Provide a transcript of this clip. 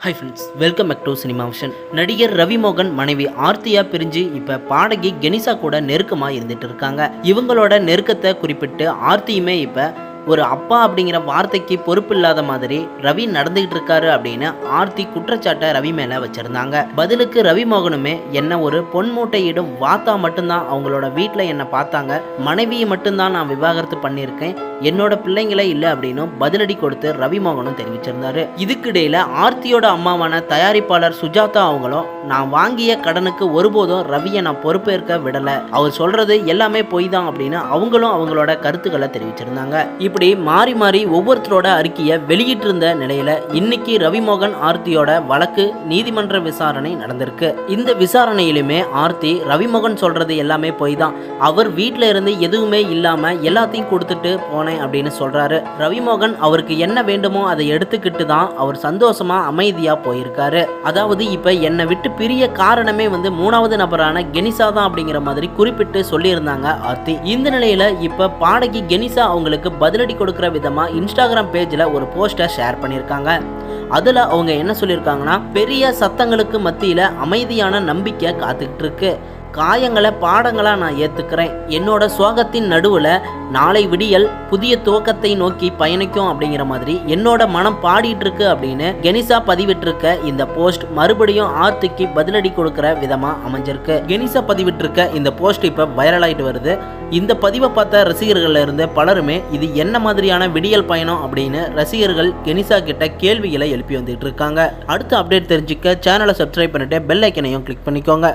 Hi friends welcome back to cinema vision நடிகர் ரவிமோகன் மனைவி ஆர்த்தியா பிரிஞ்சு இப்போ பாடகி கெனிசா கூட நெருக்கமாக இருந்துட்டு இருக்காங்க. இவங்களோட நெருக்கத்தை குறிப்பிட்டு ஆர்த்தியுமே இப்போ ஒரு அப்பா அப்படிங்கிற வார்த்தைக்கு பொறுப்பு இல்லாத மாதிரி ரவி நடந்துகிட்டு இருக்காரு அப்படின்னு ஆர்த்தி குற்றச்சாட்டை ரவி மேல வச்சிருந்தாங்க. பதிலுக்கு ரவி மோகனுமே என்ன ஒரு பொன் மூட்டையிடும் வாத்தா மட்டும்தான் அவங்களோட வீட்டில் என்னை பார்த்தாங்க. மனைவியை மட்டும்தான் நான் விவாகரத்து பண்ணியிருக்கேன். என்னோட பிள்ளைங்களே இல்லை அப்படின்னு பதிலடி கொடுத்து ரவி மோகனும் தெரிவிச்சிருந்தாரு. இதுக்கிடையில ஆர்த்தியோட அம்மாவான தயாரிப்பாளர் சுஜாதா அவங்களும் நான் வாங்கிய கடனுக்கு ஒருபோதும் ரவியை நான் பொறுப்பேற்க விடல. அவர் சொல்றது எல்லாமே பொய் தான் அப்படின்னு அவங்களும் அவங்களோட கருத்துக்களை தெரிவிச்சிருந்தாங்க. இப்படி மாறி மாறி ஒவ்வொருத்தரோட அறிக்கையை வெளியிட்டிருந்த நிலையில இன்னைக்கு ரவிமோகன் ஆர்த்தியோட வழக்கு நீதிமன்ற விசாரணை நடந்திருக்கு. இந்த விசாரணையிலுமே ஆர்த்தி ரவிமோகன் சொல்றது எல்லாமே பொய் தான் அவர் வீட்டில் இருந்து எதுவுமே இல்லாம எல்லாத்தையும் கொடுத்துட்டு போனேன் அப்படின்னு சொல்றாரு. ரவிமோகன் அவருக்கு என்ன வேண்டுமோ அதை எடுத்துக்கிட்டு தான் அவர் சந்தோஷமா அமைதியா போயிருக்காரு. அதாவது இப்ப என்னை விட்டு பிரிய காரணமே வந்து மூணாவது நபரான கெனிசா தான் அப்படிங்கிற மாதிரி குறிப்பிட்டு சொல்லியிருந்தாங்க ஆர்த்தி. இந்த நிலையில இப்ப பாடகி கெனிசா அவங்களுக்கு பதிலடி கொடுக்கிற விதமா இன்ஸ்டாகிராம் பேஜ்ல ஒரு போஸ்டர் ஷேர் பண்ணியிருக்காங்க. அதுல அவங்க என்ன சொல்லியிருக்காங்கன்னா பெரிய சத்தங்களுக்கு மத்தியில அமைதியான நம்பிக்கை காத்துக்கிட்டு இருக்கு. காயங்களை பாடங்களா நான் ஏத்துக்கிறேன். என்னோட சோகத்தின் நடுவுல நாளை விடியல் புதிய துவக்கத்தை நோக்கி பயணிக்கும் அப்படிங்கிற மாதிரி என்னோட மனம் பாடிட்டு இருக்கு அப்படின்னு கெனிசா பதிவிட்டிருக்க இந்த போஸ்ட் மறுபடியும் ஆர்த்திக்கு பதிலடி கொடுக்கிற விதமா அமைஞ்சிருக்கு. கெனிசா பதிவிட்டிருக்க இந்த போஸ்ட் இப்ப வைரல் ஆயிட்டு வருது. இந்த பதிவை பார்த்த ரசிகர்கள் இருந்து பலருமே இது என்ன மாதிரியான விடியல் பயணம் அப்படின்னு ரசிகர்கள் கெனிசா கிட்ட கேள்விகளை எழுப்பி வந்துட்டு இருக்காங்க அடுத்த அப்டேட் தெரிஞ்சுக்க சேனலை சப்ஸ்கிரைப் பண்ணிட்டு பெல் ஐக்கனையும் கிளிக் பண்ணிக்கோங்க.